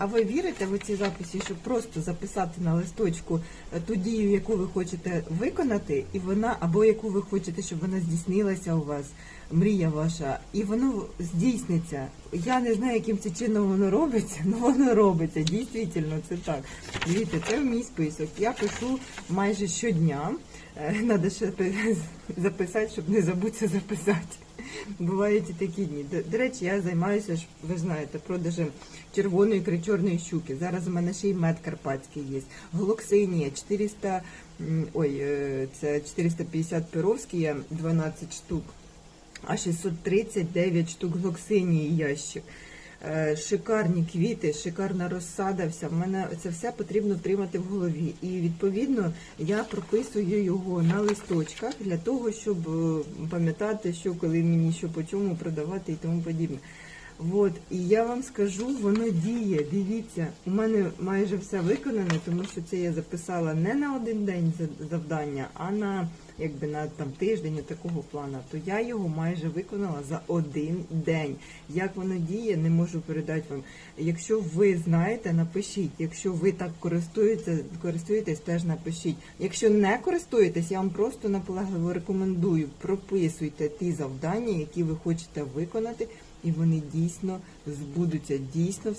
А ви вірите в ці записи, щоб просто записати на листочку е, ту дію, яку ви хочете виконати, і вона, або яку ви хочете, щоб вона здійснилася у вас, мрія ваша, і воно здійсниться. Я не знаю, яким це чином воно робиться, але воно робиться. Дійсно, це так. Дивіться, це мій список. Я пишу майже щодня. Треба ще записати, щоб не забутися записати. Бувають і такі дні. До, до речі, я займаюся, ви знаєте, продажем червоної ікри, чорної щуки. Зараз у мене ще й мед карпатський є. Глоксинія 400, м, ой, е, це 450 перовські, 12 штук, а 639 штук глоксинії ящик. Е, Шикарні квіти, шикарна розсада. Вся в мене це все потрібно втримати в голові. І відповідно я прописую його на листочках для того, щоб е, пам'ятати, що коли мені що по чому продавати і тому подібне. От, і я вам скажу, воно діє. Дивіться, у мене майже все виконане, тому що це я записала не на один день завдання, а на якби на там тиждень такого плану. То я його майже виконала за один день. Як воно діє, не можу передати вам. Якщо ви знаєте, напишіть. Якщо ви так користуєтеся, користуєтесь, теж напишіть. Якщо не користуєтесь, я вам просто наполегливо рекомендую прописуйте ті завдання, які ви хочете виконати, і вони дійсно збудуться. Дійсно все.